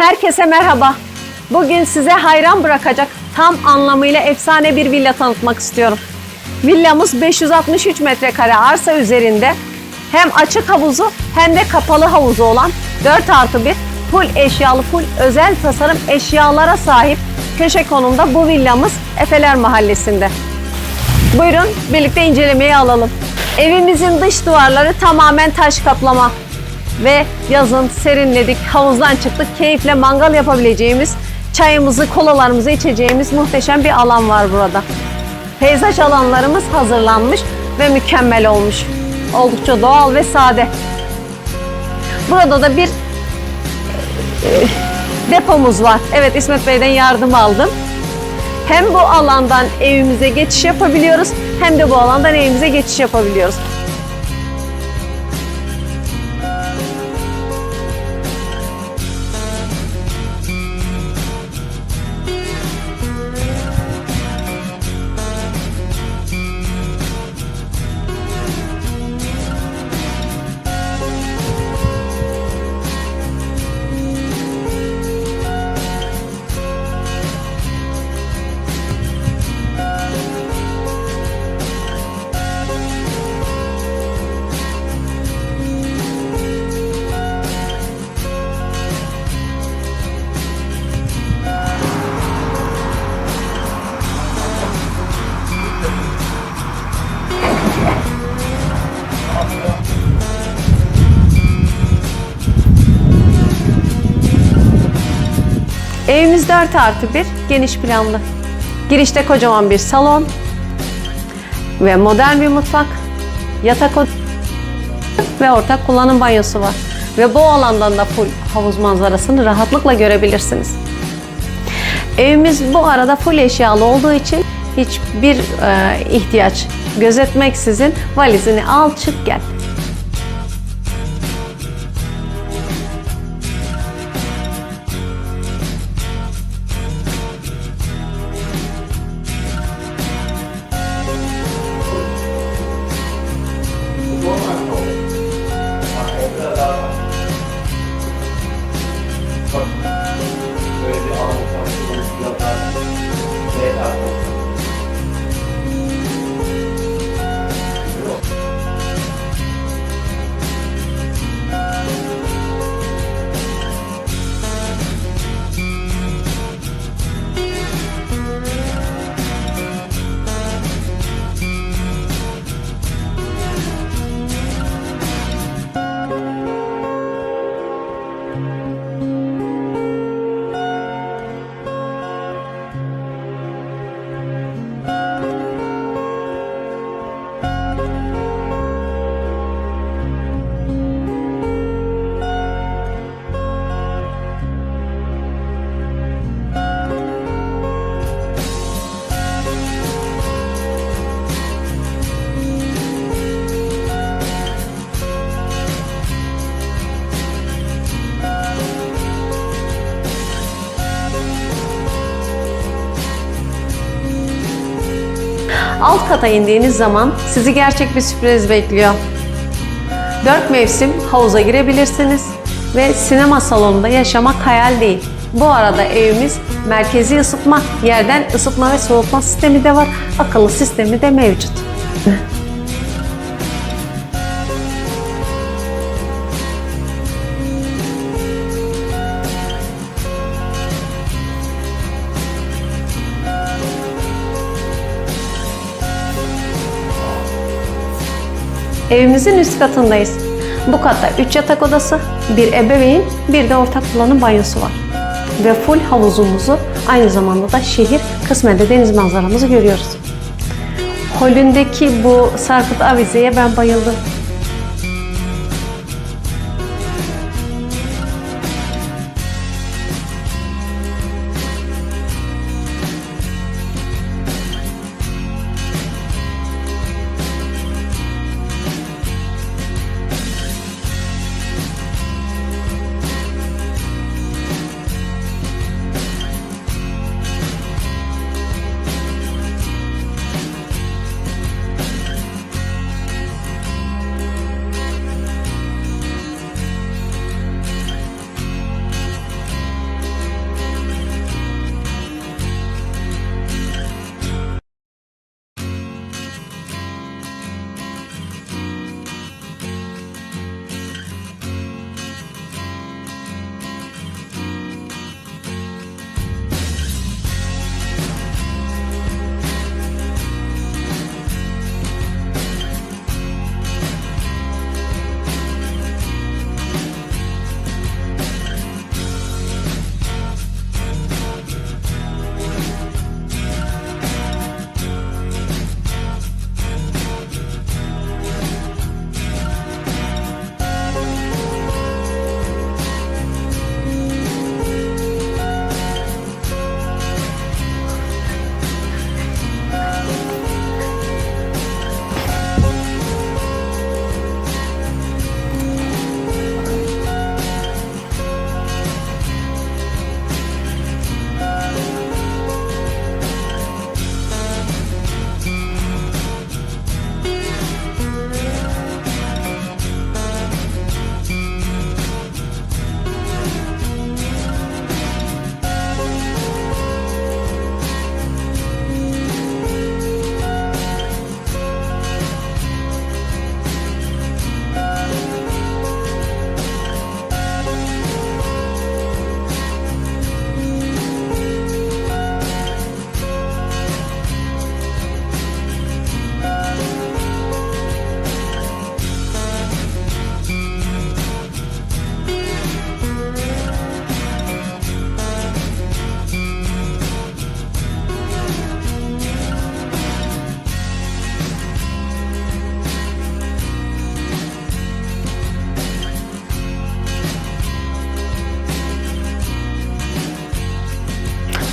Herkese merhaba. Bugün size hayran bırakacak tam anlamıyla efsane bir villa tanıtmak istiyorum. Villamız 563 metrekare arsa üzerinde hem açık havuzu hem de kapalı havuzu olan 4 artı 1 full eşyalı full özel tasarım eşyalara sahip köşe konumda bu villamız Efeler Mahallesi'nde. Buyurun birlikte incelemeye alalım. Evimizin dış duvarları tamamen taş kaplama ve yazın serinledik, havuzdan çıktık, keyifle mangal yapabileceğimiz, çayımızı, kolalarımızı içeceğimiz muhteşem bir alan var burada. Peyzaj alanlarımız hazırlanmış ve mükemmel olmuş. Oldukça doğal ve sade. Burada da bir e, depomuz var. Evet İsmet Bey'den yardım aldım. Hem bu alandan evimize geçiş yapabiliyoruz hem de bu alandan evimize geçiş yapabiliyoruz. Evimiz 4 artı 1, geniş planlı. Girişte kocaman bir salon ve modern bir mutfak, yatak odası ve ortak kullanım banyosu var. Ve bu alandan da full havuz manzarasını rahatlıkla görebilirsiniz. Evimiz bu arada full eşyalı olduğu için hiçbir e, ihtiyaç gözetmeksizin valizini al çık gel. Alt kata indiğiniz zaman sizi gerçek bir sürpriz bekliyor. Dört mevsim havuza girebilirsiniz ve sinema salonunda yaşamak hayal değil. Bu arada evimiz merkezi ısıtma, yerden ısıtma ve soğutma sistemi de var. Akıllı sistemi de mevcut. Evimizin üst katındayız. Bu katta 3 yatak odası, bir ebeveyn, bir de ortak kullanım banyosu var. Ve full havuzumuzu aynı zamanda da şehir kısmen de deniz manzaramızı görüyoruz. Holündeki bu sarkıt avizeye ben bayıldım.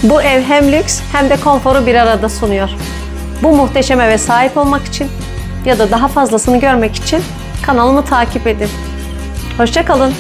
Bu ev hem lüks hem de konforu bir arada sunuyor. Bu muhteşem eve sahip olmak için ya da daha fazlasını görmek için kanalımı takip edin. Hoşçakalın.